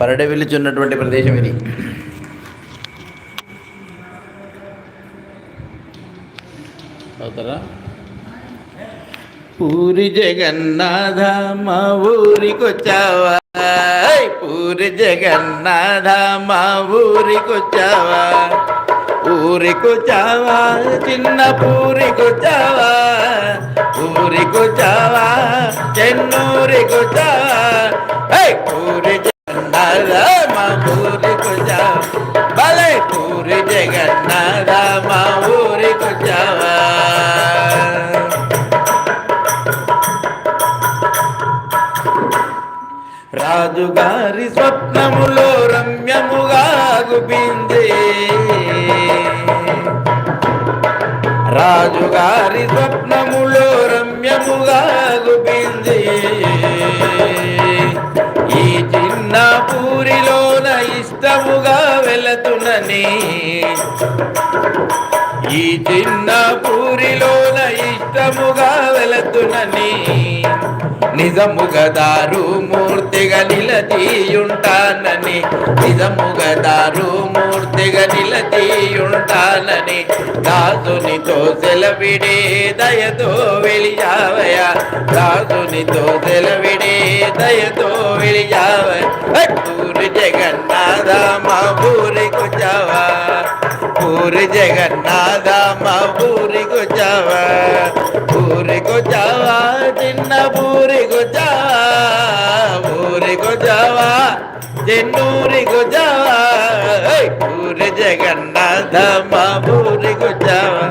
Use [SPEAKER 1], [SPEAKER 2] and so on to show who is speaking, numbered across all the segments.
[SPEAKER 1] పరడ వెలుచున్నటువంటి ప్రదేశం ఇది. అవుతారా? పూరి జగన్నాథ మా ఊరికొచ్చావా? ఏయ్! పూరి జగన్నాథ మా ఊరికొచ్చావా? ఊరికొచ్చావా? చిన్న పూరికొచ్చావా? ఊరికొచ్చావా? చెన్నూరికొచ్చావా? ఏయ్! పూరి జగన్నాథ ఊరికి ఊరికొచ్చావా భలే పూరి జగన్నాథ మా ఊరికొచ్చావా రాజుగారి స్వప్నములో రమ్యముగా గుపింది రాజుగారి స్వప్నములో రమ్యముగా గుపింది ఊరిలోన ఇష్టముగా వెళతునని ఈ చిన్న పూరిలోన ఇష్టముగా వెళతునని నిజముగదారు మూర్తిగా నిలదీయుంటానని. నిజముగదారు మూర్తిగా నిలదీయుంటానని. దాసునితో సెలవిడే దయతో వెలియావయ దాసునితో సెలవిడే దయతో వెలియావయ పూరి జగన్నాథ మా ఊరికొచ్చావా పూరి జగన్నాథ మా ఊరికొచ్చావా ఊరికొచ్చావా చిన్న ఊరికొచ్చావా ఊరికొచ్చావా చెన్నూరికొచ్చావా ఏయ్! పూరి జగన్నాథ మా ఊరికొచ్చావా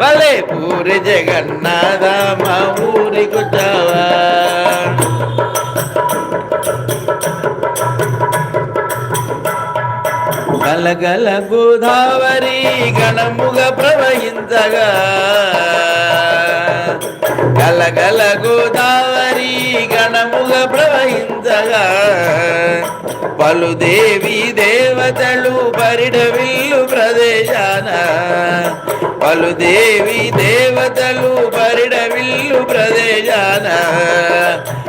[SPEAKER 1] భలే పూరి జగన్నాథ మా ఊరికొచ్చావా గలగల గోదావరి గణముగా ప్రవహించగా. గలగల గోదావరి గణముగా ప్రవహించగా. పలు దేవి దేవతలు పరిడవిల్లు ప్రదేశాన. పలు దేవి దేవతలు పరిడవిల్లు ప్రదేశాన.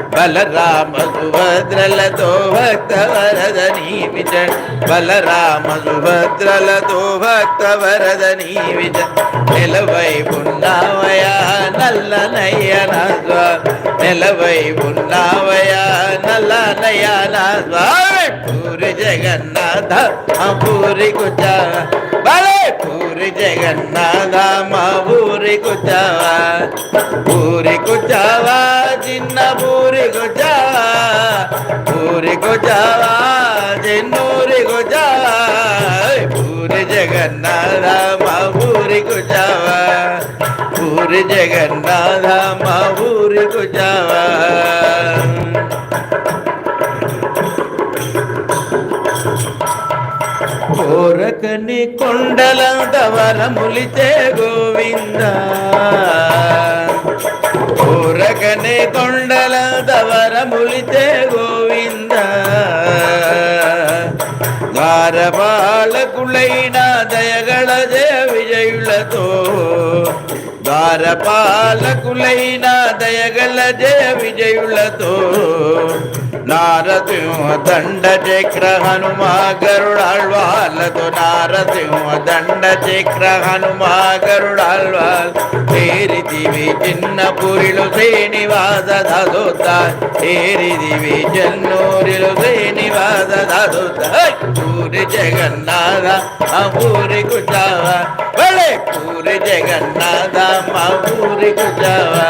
[SPEAKER 1] బలరామ సుభద్రలతో భక్త వరద విజ. బలరామ సుభద్రలతో భక్త వరదని విజ. నిలవై ఉన్నావయా నల్లనయ్యన నిలవై ఉన్నావయా నల్లనయ్యన స్వామి పూరి జగన్నాథ మా పూరి కుచా. బలే పూరి జగన్నాథ మా ఊరి కుచావా పూరి కుచావా చిన్న పూరి కుచావా పూరి కుచావా చిన్నూరి కుచావా పూరి జగన్నాథ మా ఊరి కుచావా ఊరి జగన్నాథ మా ఊరి కుచావా కోరకని కొండలంత వరములిచే గోవింద. కోరకని కొండలంత వరములిచే గోవింద. ద్వారపాలకులైన దయగల విజయులతో ద్వారపాలకులైన దయగల జయ విజయులతో నారసింహ దండ చక్ర హనుమా గరుడాళ్వాళ్ళతో నారసింహ దండ చక్ర హనుమా గరుడాళ్వాల్ ఏరిదివి చిన్న పురిలు శ్రీనివాస దాదోత ఏరిదివి చెన్నూరిలు శ్రీనివాస దాదోత పూరి జగన్నాథ ఆ పూరి కుచావా వెళ్ళే. పూరి జగన్నాథ మా పూరి కుచావా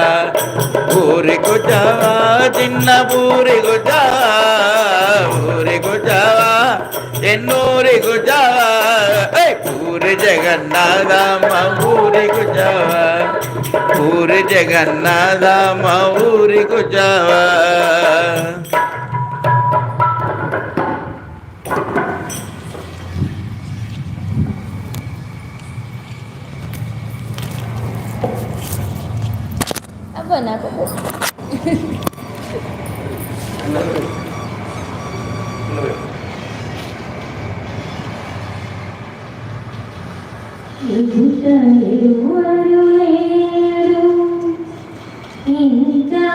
[SPEAKER 1] పూరి కుచావా చిన్న పూరి కుచావా పూరి కుచావా ఎన్నూరి కుచావా పూరి జగన్నాథ మా ఊరి కుచావా పూరి జగన్నాథ మా ఊరి కుచావా
[SPEAKER 2] ఇంకెవరు లేరు ఇంకా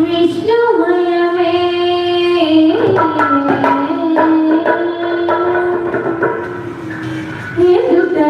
[SPEAKER 2] విష్ణుమయమే ఎందుకా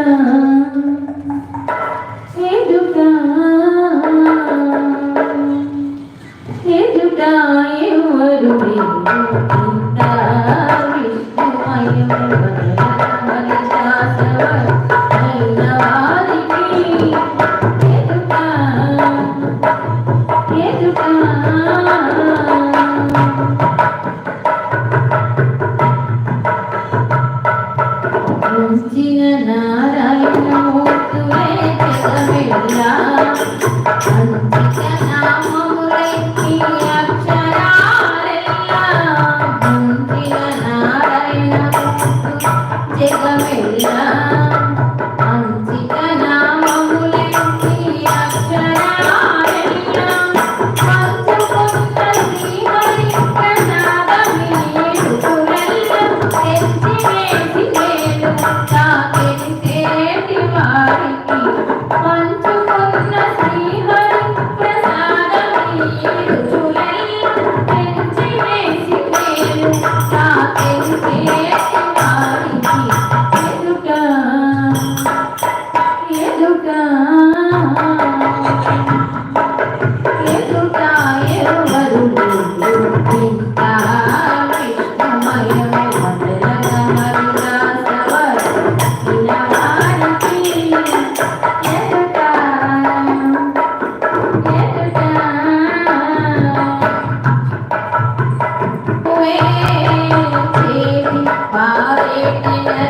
[SPEAKER 2] Thank you.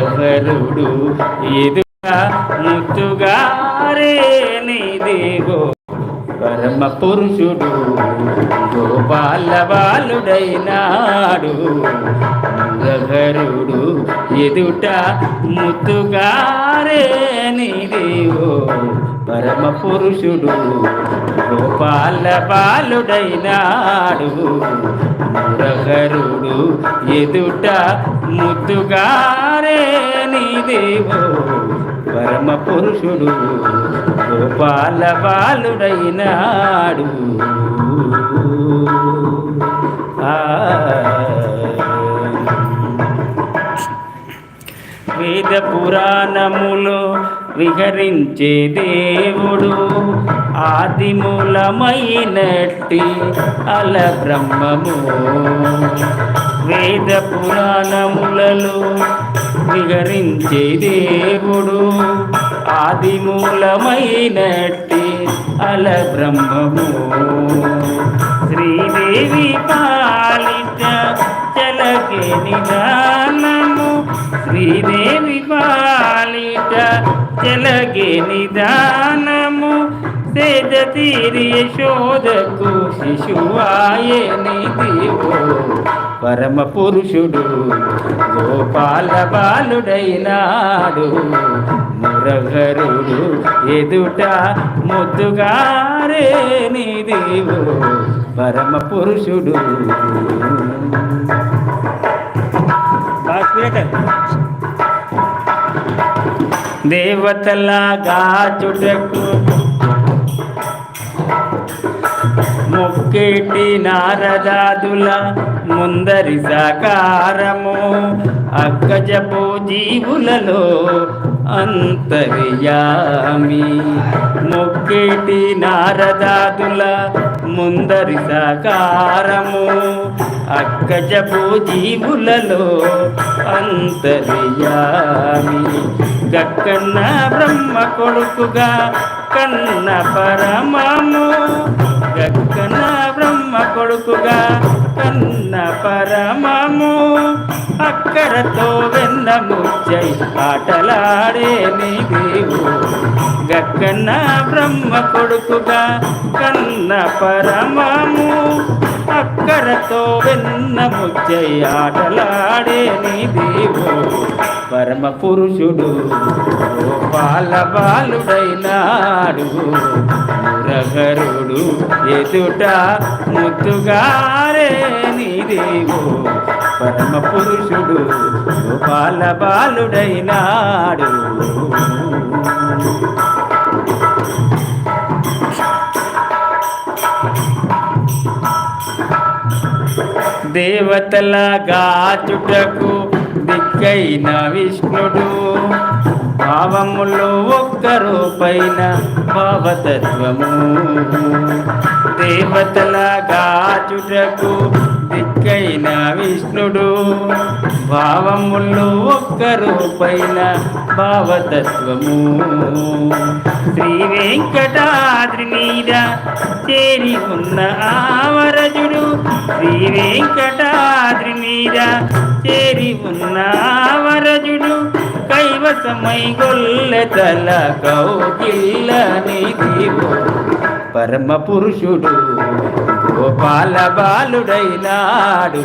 [SPEAKER 2] ఎవరుడు ఎదుగా ముత్తుగారే నీదేవో పరమ పురుషుడు గోపాల బాలుడైనాడు. గరుడు ఎదుట ముత్తుగారే నీదేవో పరమ పురుషుడు గోపాల బాలుడైనాడు. ప్రహరుడు ఎదుట ముద్దుగారే నీ దేవో పరమ పురుషుడు గోపాల బాలుడైనాడు. వేద పురాణములో విహరించే దేవుడు ఆదిమూలమైనట్టి అల బ్రహ్మము. వేద పురాణములలో విహరించే దేవుడు ఆదిమూలమైనట్టి అల బ్రహ్మము. శ్రీదేవి పాలిత చలకే నిదాన
[SPEAKER 3] శ్రీదేవి పాలిట చెలగే నిదానము సేద తీరి శోధకు శిశువాయని దేవో పరమ పురుషుడు గోపాల బాలుడైనాడు మురగరుడు ఎదుట ముద్దుగారే నీ దేవు పరమ పురుషుడు దేవతలాగా చుటకు మొక్కేటి నారదాదుల ముందరి సాకారము అక్కజపు జీవులలో అంతర్యామి. మొక్కేటి నారదాదుల ముందరి సాకారము అక్కజపు జీవులలో అంతర్యామి. గక్కన్న బ్రహ్మ కొడుకుగా కన్న పరమము గక్కన బ్రహ్మ కొడుకుగా కన్న పరమము అక్కరతో వెన్న ముచ్చై ఆటలాడే నీ దేవు గక్కన బ్రహ్మ కొడుకుగా కన్న పరమము అక్కడతో వెన్న ముచ్చై ఆటలాడే నీ దేవు పరమ పురుషుడు గోపాల బాలుడైనాడు. మురగరుడు ఎదుట ముద్దుగారే నీదేవో. పరమ పురుషుడు గోపాల బాలుడైనాడు. దేవతల చుటకు దిక్కైన విష్ణుడు. భావములో ఒక్క రూపైన భావతత్వము. దేవతలాగా చుటకు దిక్కైన విష్ణుడు. భావములో ఒక్క రూపైన భావతత్వము. శ్రీ వెంకటాద్రి మీద చేరి ఉన్న ఆవరజుడు. శ్రీ వెంకటాద్రి మీద చేరి ఉన్న ఆవరజుడు. కైవసమై గొల్లెతల కౌకిల్లని దేవు పరమ పురుషుడు గోపాల బాలుడైనాడు.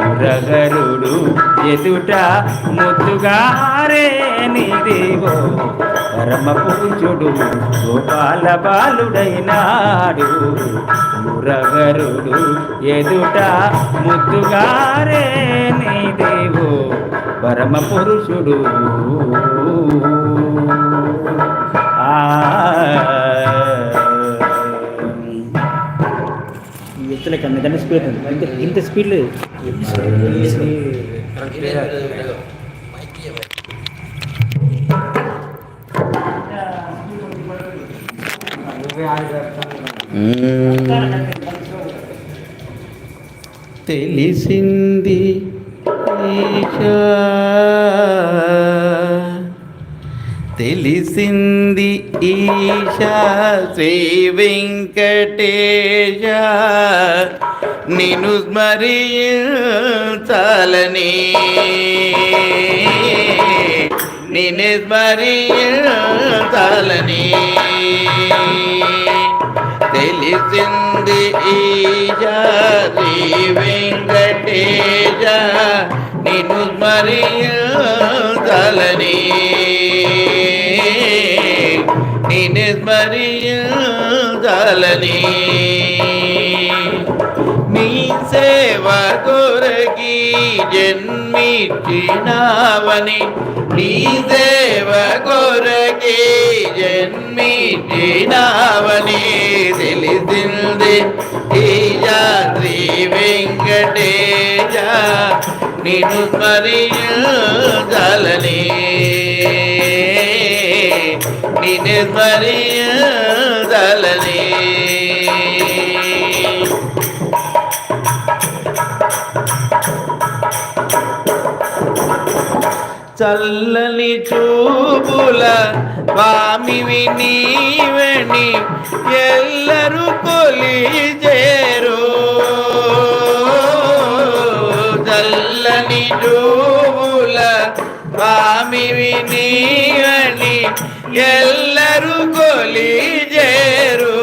[SPEAKER 3] మురగరుడు ఎదుట ముద్దుగారే నీ దేవో పరమ పురుషుడు గోపాల బాలుడైనాడు. మురగరుడు ఎదుట ముద్దుగారే నీ దేవో పరమ పురుషుడు
[SPEAKER 4] ఈ ఎత్తుల దాన్ని స్పీడ్ ఇంత స్పీడ్? లేదు
[SPEAKER 1] తెలిసింది తెలిసింది ఈశా శ్రీ వెంకటేశ. నిను స్మరించాలని. నిన్ను స్మరించాలని. తెలిసింది ఈశా శ్రీ వెంకటేశ నిన్ను స్మరించాలని. నిన్ను స్మరించాలని. నీ సేవకు జన్మించినావని నీ సేవ కొరకి జన్మించినావని తెలిసింది ఈజా శ్రీ వెంకటేశ నిన్ను స్మరించాలని నిన్ను స్మరించాలని చల్లని చూపుల స్వామివి నీవని ఎల్లరూ కొలిజేరు చల్లని చూపుల స్వామివి నీవని ఎల్లరూ కొలిజేరు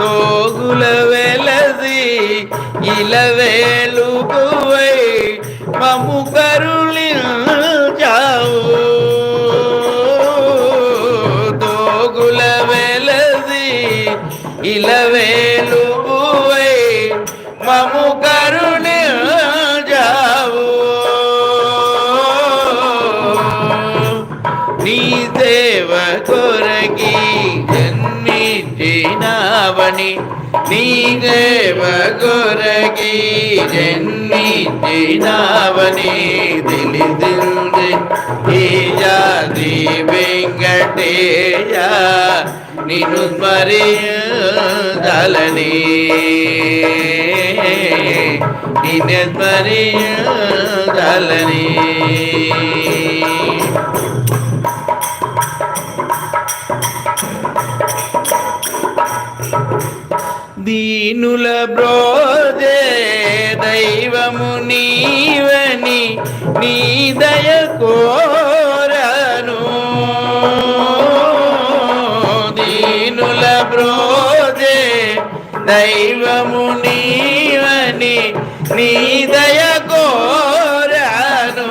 [SPEAKER 1] తోగుల వెలసి ఇలవే జన్మించినావని తెలిసింది. ఈ జాతి వెంకటేయ నిన్ను స్మరించాలని నిన్ను స్మరించాలని దీనుల బ్రోదే దైవము నీవని నీ దయ కోరను. దీనుల బ్రోజే దైవము నీవని నీ దయ కోరను.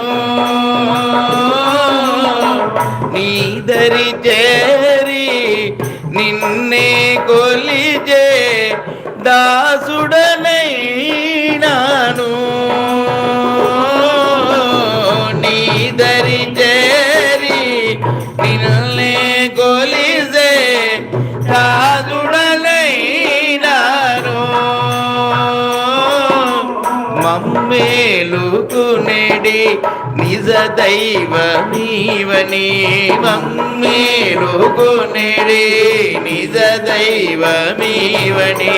[SPEAKER 1] నీదరి చేరి నిన్నే కొలిజే దాసుడనైనాను మమ్మేలుకునేడి నిజ దైవ నీవని మమ్మేలుకునేడి నిజ దైవ నీవని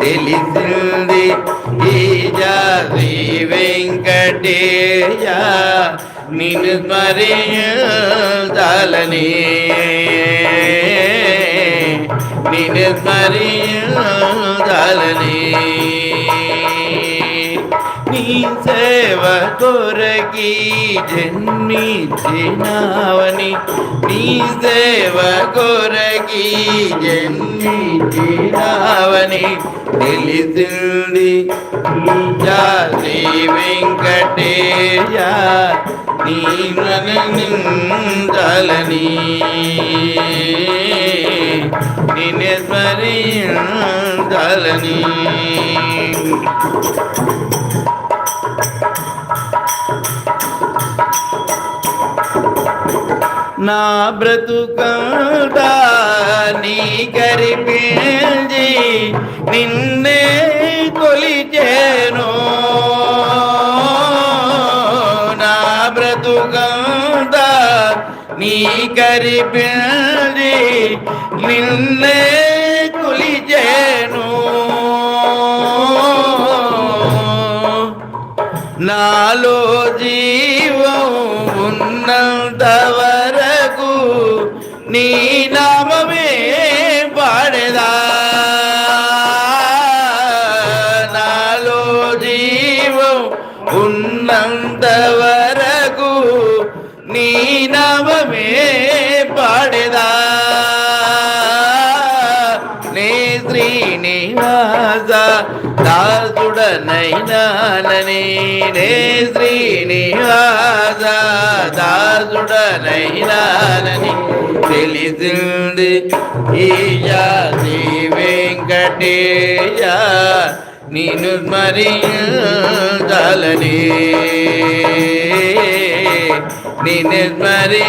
[SPEAKER 1] తెలిసింది ఈ జాతి వెంకటేయ నిన్ను స్మరించాలని నిన్ను స్మరించాలని నీ సేవ కొరకి జన్మించినావని. నీ సేవ కొరకి జన్మించినావని తెలిసింది ఈ జాతి వెంకటేయ నీ మనని నిన్ను నా బ్రతుకంతా నీ కరిపేంది నిన్నే కొలిచేను. నా బ్రతుకంతా నీ కరిపేంది నిన్నే కొలిచేను. నాలో జీవం ఉన్న దాసుడనైనానని నే శ్రీనివాస దాసుడనైనానని తెలిసింది ఈ జాతి వెంకటేయ నేను స్మరించాలని నిన్ను స్మరించాలని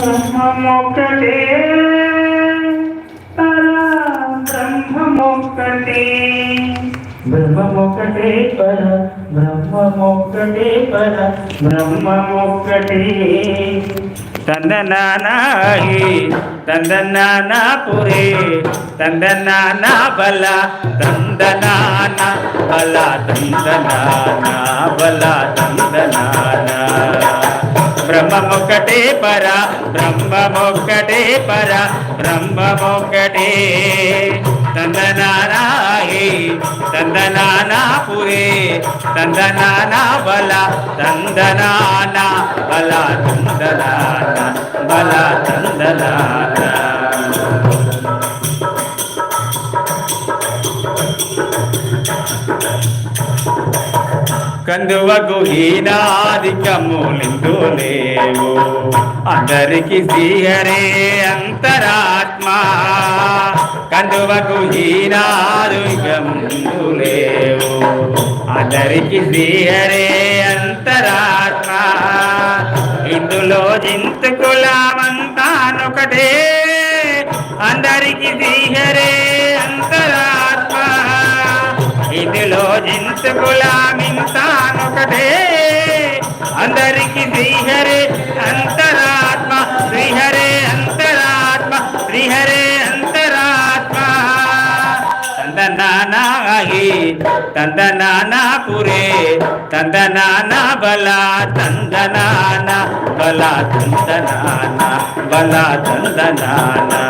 [SPEAKER 3] బ్రహ్మమొక్కటే. పర బ్రహ్మమొక్కటే బ్రహ్మమొక్కటే పర బ్రహ్మమొక్కటే పర బ్రహ్మమొక్కటే. తందనానాహి తందనానాపురే తందనాన బల తందనాన బల తందనాన బల తందనాన. బ్రహ్మమొక్కటే పర బ్రహ్మమొక్కటే పర బ్రహ్మమొక్కటే. తందనారాయే తందనానా పురే తందనానా బల తందనానా బల తందనానా బల తందనానా కందువకు హీనాదికములిందు లేవు అందరికి శ్రీహరే అంతరాత్మ. కందువకు హీనాదికములిందు లేవు అందరికి శ్రీహరే అంతరాత్మ. ఇందులో జింతుకులామంతానొకటే అందరికి శ్రీహరే ఇందులో జింతుకులామింతానొకటే అందరికి శ్రీహరే అంతరాత్మ శ్రీహరే అంతరాత్మ శ్రీహరే అంతరాత్మ. తందనానాహి తందనానా పురే తందనానా బల తందనానా బల తందనానా బల తందనానా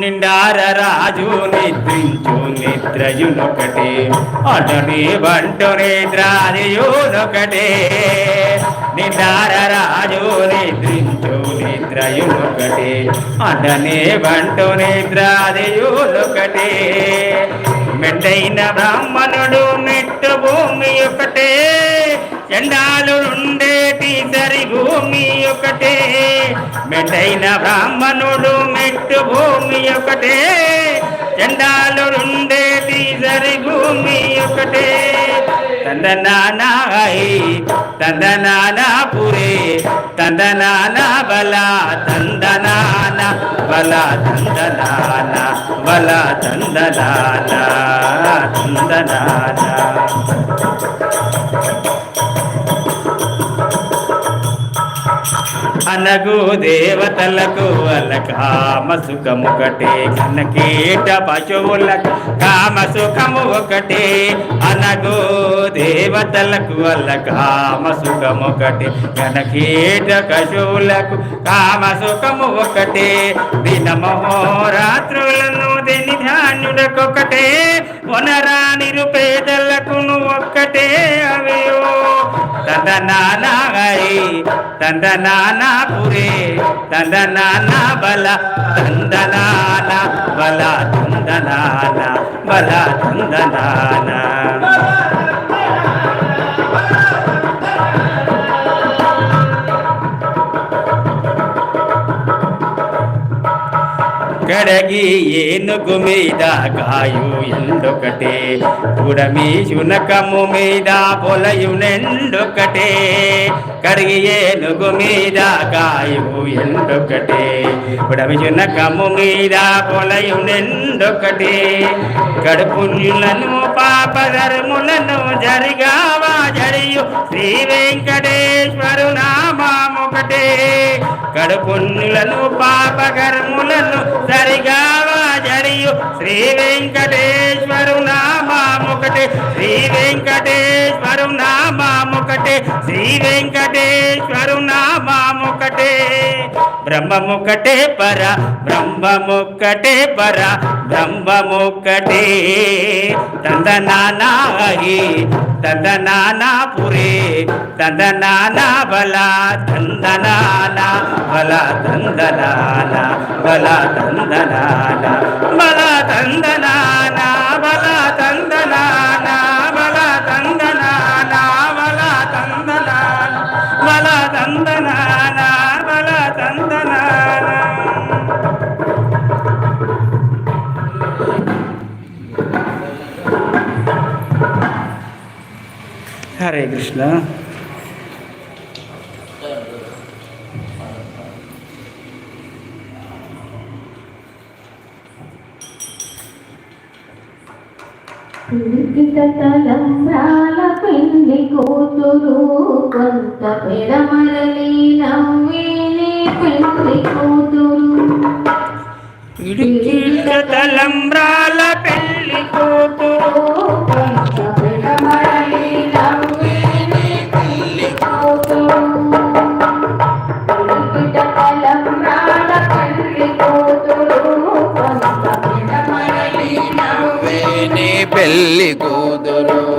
[SPEAKER 3] నిండార రాజు నిద్రించు నిద్రయునొకటే. అటని బంటు నిద్రాదియునొకటే నిండార రాజు నిద్రించు నిద్రయునొకటే. అటని బంటు నిద్రాదియునొకటే మెట్టైన బ్రాహ్మణుడు మెట్టు భూమి ఒకటే. ఎండాలు ఉండేటి సరి భూమి ఒకటే. మెట్టైన బ్రాహ్మణుడు మెట్టు భూమి ఒకటే. చండాలు ఉండేటి సరి భూమి ఒకటే. తందనానాయి తందనానా పురే తందనానా బల తందనాన బల తందనాన బల తందనాన తందనాన. అనగు దేవతలకు అలకామ ఒకటే. కనకేట పశువుల కామసుఖము ఒకటే. అనగు దేవతలకు వల్ల కామసుఖము ఒకటే. కనకేట పశువులకు కామ సుఖము ఒకటే. దినమహోరాత్రులను దిని ధాన్యుడకొకటే వనరానిరు పేదలకు ఒక్కటే తందనానాయి తందనానా పురే తందనానా బల తందనాన బల తందనాన బల తందనాన కడగి ఏనుగు మీద కాయు ఎండొకటే కుడమి శునకము మీద పొలయు నెండొకటే. కడిగి ఏనుగు మీద కాయు ఎండొకటే కుడమి శునకము మీద పొలయు నెండొకటే. కడుపులను పాపధర్ములను జరిగావా జరియు శ్రీ వెంకటే కడుపులను పాపకర్ములను సరిగా వాజడియు శ్రీ వెంకటేశ్వరు నామామొకటే శ్రీ వెంకటేశ్వరు నామామొకటే శ్రీ వెంకటేశ్వరు నా బ్రహ్మముకటే పర బ్రహ్మముకటే పర బ్రహ్మముక్కటే తందనానాహి తందనానా పురే తందనానా బల తందనానా బల తందనానా బల తందనానా బల తందనానా బల తందనానా బల తందనానా బల తందనానా బల తందనానా regras,
[SPEAKER 1] né? guru